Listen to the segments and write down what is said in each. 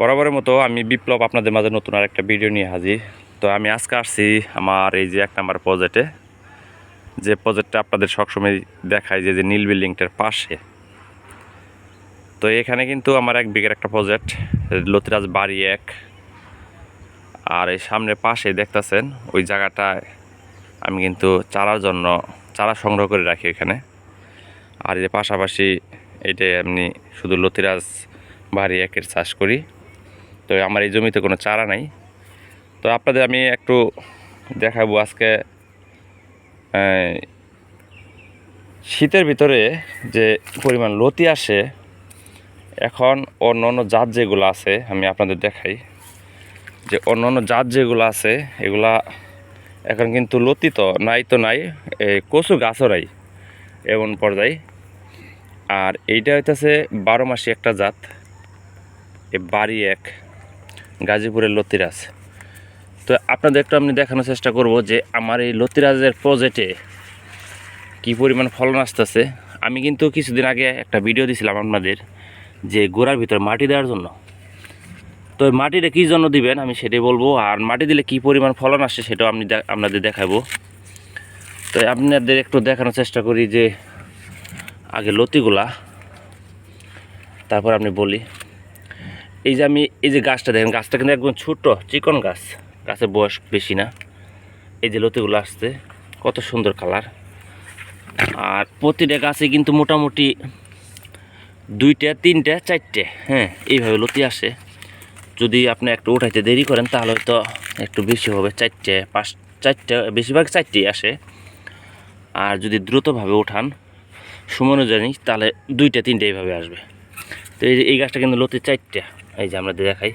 বরাবরের মতো আমি বিপ্লব আপনাদের মাঝে নতুন আর একটা ভিডিও নিয়ে হাজির। তো আমি আজকে আসছি আমার এই যে এক নাম্বার প্রজেক্টে যে প্রজেক্টটা আপনাদের সবসময় দেখায় যে যে নীল বিল্ডিংটার পাশে। তো এখানে কিন্তু আমার এক বিঘের একটা প্রজেক্ট লতিরাজ বাড়ি এক। আর এই সামনে পাশে দেখতেছেন, ওই জায়গাটায় আমি কিন্তু চারার জন্য চারা সংগ্রহ করে রাখি এখানে। আর এর পাশাপাশি এটা এমনি শুধু লতিরাজ বাড়ি একের চাষ করি। তো আমার এই জমিতে কোনো চারা নাই। তো আপনাদের আমি একটু দেখাবো আজকে শীতের ভিতরে যে পরিমাণ লতি আসে, এখন অন্য অন্য জাত যেগুলো আছে, আমি আপনাদের দেখাই। যে অন্য অন্য জাত যেগুলো আছে, এগুলা এখন কিন্তু লতি তো নাই তো নাই কচু গাছও নাই এমন পর্যায়ে। আর এইটা হইতেছে বারো মাসি একটা জাত, এ, বাড়ি এক। গাজীপুরের লতিরাজ। তো আপনাদের একটু আমি দেখানোর চেষ্টা করব যে আমার এই লতিরাজের প্রজেক্টে কী পরিমাণ ফলন আসতেছে। আমি কিন্তু কিছুদিন আগে একটা ভিডিও দিয়েছিলাম আপনাদের যে গোড়ার ভিতর মাটি দেওয়ার জন্য। তো মাটিটা কী জন্য দিবেন আমি সেটাই বলব, আর মাটি দিলে কী পরিমাণ ফলন আসে সেটাও আমি আপনাদের দেখাবো। তো আপনাদের একটু দেখানোর চেষ্টা করি যে আগে লতিগুলা, তারপর আপনি বলি। এই যে আমি, এই যে গাছটা দেখেন, গাছটা কিন্তু একদম ছোট, চিকন গাছ। গাছের বয়স বেশি না। এই যে লতিগুলো আসছে, কত সুন্দর কালার। আর প্রতিটা গাছে কিন্তু মোটামুটি দুইটা, তিনটা, চারটে হ্যাঁ এইভাবে লতি আসে। যদি আপনি একটু উঠাইতে দেরি করেন, তাহলে হয়তো একটু বেশি হবে, চারটে, পাঁচ, চারটে, বেশিরভাগ চারটেই আসে। আর যদি দ্রুতভাবে উঠান, সময় অনুযায়ী, তাহলে দুইটা, তিনটে এইভাবে আসবে। তো এই গাছটা কিন্তু লতি চারটে। এই যে আমরা দেখাই।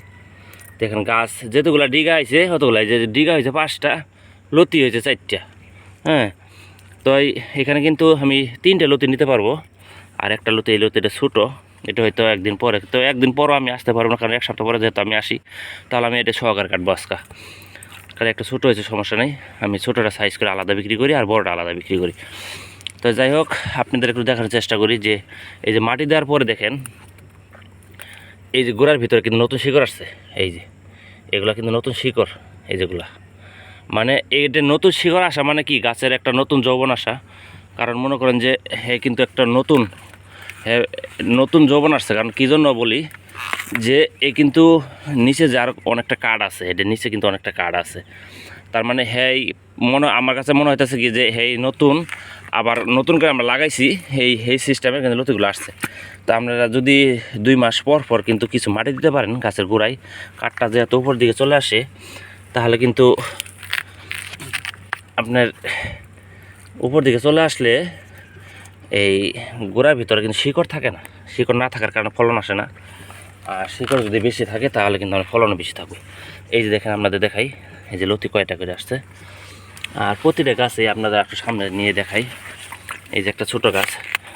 দেখেন গাছ, যেতগুলা ডিগা হয়েছে অতগুলা, এই যে ডিগা হয়েছে পাঁচটা, লতি হয়েছে চারটা হ্যাঁ? তো এখানে কিন্তু আমি তিনটে লতি নিতে পারব। আর একটা লতি, এই লতিটা ছোটো, এটা হয়তো একদিন পরে, তো একদিন পরও আমি আসতে পারব না, কারণ এক সপ্তাহ পরে যেহেতু আমি আসি, তাহলে আমি এটা সহকার কাটবো আজকা। কারণ একটা ছোটো হয়েছে, সমস্যা নেই। আমি ছোটোটা সাইজ করে আলাদা বিক্রি করি, আর বড়টা আলাদা বিক্রি করি। তো যাই হোক, আপনাদের একটু দেখার চেষ্টা করি যে, এই যে মাটি দেওয়ার পরে দেখেন এই যে গোড়ার ভিতরে কিন্তু নতুন শিকড় আসছে, এই যে। এগুলা কিন্তু নতুন শিকড়, এই যেগুলা। মানে এইটা নতুন শিকড় আসা মানে কি? গাছের একটা নতুন যৌবন আসা। কারণ মনে করেন যে হ্যাঁ কিন্তু একটা নতুন হ্যাঁ নতুন যৌবন আসছে। কারণ কী জন্য বলি? যে এ কিন্তু নিচে যার অনেকটা কার্ড আছে এটা নিচে কিন্তু অনেকটা কার্ড আছে। তার মানে হ্যাঁ মনে, আমার কাছে মনে হইতেছে কি যে হ্যাঁ নতুন, আবার নতুন করে আমরা লাগাইছি এই এই সিস্টেমে কিন্তু লতিগুলো আসছে। তা আপনারা যদি দুই মাস পর পর কিন্তু কিছু মাটি দিতে পারেন গাছের গোড়ায়, কাঠটা যেহেতু উপর দিকে চলে আসে, তাহলে কিন্তু আপনার উপর দিকে চলে আসলে এই গোড়ার ভিতরে কিন্তু শিকড় থাকে না। শিকড় না থাকার কারণে ফলন আসে না। আর শিকড় যদি বেশি থাকে, তাহলে কিন্তু আমার ফলনও বেশি থাকবে। এই যে দেখেন, আপনাদের দেখাই। এই যে লতি কয়টা করে আসছে। আর প্রতিটা গাছে আপনাদের একটু সামনে নিয়ে দেখাই। এই যে একটা ছোটো গাছ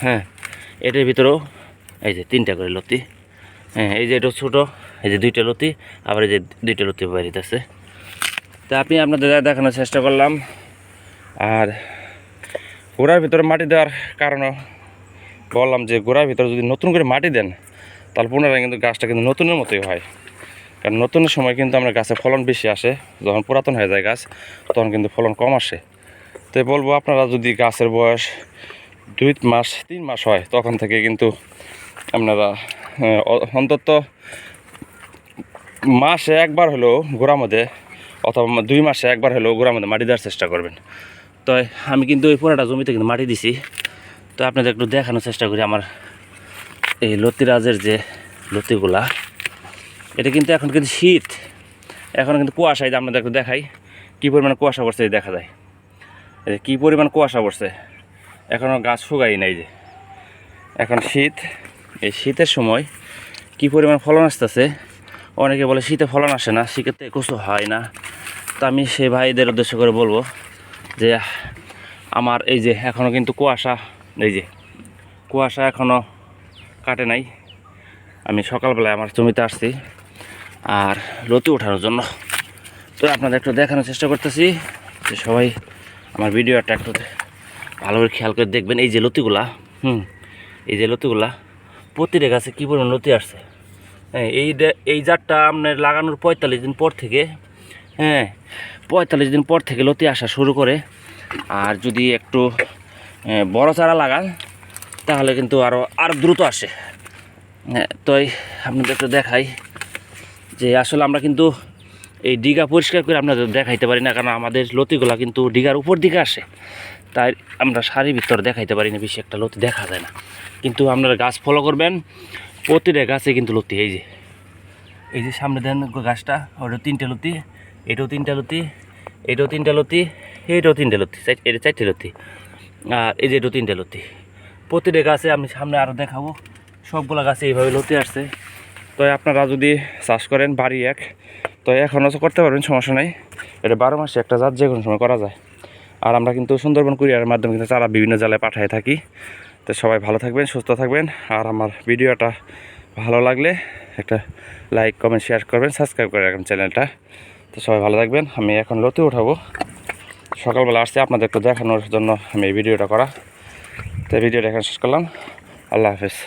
হ্যাঁ এটার ভিতরেও এই যে তিনটা করে লতি। হ্যাঁ এই যে এটা ছোটো, এই যে দুইটা লতি, আবার এই যে দুইটা লতি বাড়িতেছে তা আপনি আপনাদের দেখানোর চেষ্টা করলাম, আর গোড়ার ভিতরে মাটি দেওয়ার কারণও বললাম যে গোড়ার ভিতরে যদি নতুন করে মাটি দেন, তাহলে পুনরায় কিন্তু গাছটা কিন্তু নতুনের মতোই হয়। কারণ নতুন সময় কিন্তু আমরা গাছে ফলন বেশি আসে, যখন পুরাতন হয়ে যায় গাছ, তখন কিন্তু ফলন কম আসে। তো বলব আপনারা যদি গাছের বয়স দুই মাস, তিন মাস হয়, তখন থেকে কিন্তু আপনারা অন্তত মাসে একবার হলেও গোড়ার মধ্যে অথবা দুই মাসে একবার হলেও গোড়ার মধ্যে মাটি দেওয়ার চেষ্টা করবেন। তো আমি কিন্তু ওই পুরাটা জমিতে কিন্তু মাটি দিছি। তো আপনাদের একটু দেখানোর চেষ্টা করি আমার এই লতিরাজের যে লতিগুলা। এটা কিন্তু এখন কিন্তু শীত। এখন কিন্তু কুয়াশা, এই যে আপনাদের একটু দেখাই, কী পরিমাণ কুয়াশা পড়ছে এই দেখা যায়। যে কী পরিমাণ কুয়াশা পড়ছে। এখনও গাছ শুকাই নাই যে। এখন শীত, এই শীতের সময় কী পরিমাণ ফলন আসতেছে, অনেকে বলে শীতে ফলন আসে না, শীতে কিছু হয় না। তো আমি সেই ভাইদের উদ্দেশ্য করে বলব যে, আমার এই যে এখনও কিন্তু কুয়াশা, এই যে কুয়াশা এখনও কাটে নাই। আমি সকালবেলায় আমার জমিতে আসছি। আর লতি ওঠানোর জন্য। তো আপনাদের একটু দেখানোর চেষ্টা করতেছি যে সবাই আমার ভিডিওটা একটু ভালো করে খেয়াল করে দেখবেন। এই যে লতিগুলা হুম এই যে লতিগুলা প্রতিটা গাছে কী পরিমাণ লতি আসছে? হ্যাঁ এই এই জাতটা আপনার লাগানোর পঁয়তাল্লিশ দিন পর থেকে হ্যাঁ পঁয়তাল্লিশ দিন পর থেকে লতি আসা শুরু করে। আর যদি একটু আহ, বড় চারা লাগান তাহলে কিন্তু আরও আরও দ্রুত আসে। হ্যাঁ তাই আপনাদের একটু দেখাই। যে আসলে আমরা কিন্তু এই ডিগা পরিষ্কার করে আপনাদের দেখাইতে পারি না, কারণ আমাদের লতিগুলা কিন্তু ডিগার উপর দিকে আসে। তাই আমরা সারির ভিতর দেখাইতে পারি না, বেশি একটা লতি দেখা যায় না। কিন্তু আপনারা গাছ ফলো করবেন, প্রতিটা গাছে কিন্তু লতি, এই যে। এই যে সামনে দেন গাছটা, ওটা তিনটে লতি, এটাও তিনটা লতি, এটাও তিনটা লতি এইটাও তিনটে লতি এটা চারটে লতি, আর এই যে এটাও তিনটে লতি। প্রতিটা গাছে আমি সামনে আরও দেখাবো, সবগুলা গাছে এইভাবে লতি আসছে। তো আপনারা যদি চাষ করেন বাড়ি এক, তো এখন এখনও করতে পারবেন, সমস্যা নাই। এটা বারো মাসে একটা জাত যে কোনো সময় করা যায়। আর আমরা কিন্তু সুন্দরবন কুরিয়ারের মাধ্যমে কিন্তু চারা বিভিন্ন জেলায় পাঠিয়ে থাকি। তো সবাই ভালো থাকবেন, সুস্থ থাকবেন। আর আমার ভিডিওটা ভালো লাগলে একটা লাইক, কমেন্ট, শেয়ার করবেন, সাবস্ক্রাইব করে রাখবেন চ্যানেলটা। তো সবাই ভালো থাকবেন, আমি এখন লতি উঠাবো। সকালবেলা আসছে আপনাদের একটু দেখানোর জন্য আমি এই ভিডিওটা করা। তো ভিডিওটা এখন শেষ করলাম। আল্লাহ হাফেজ।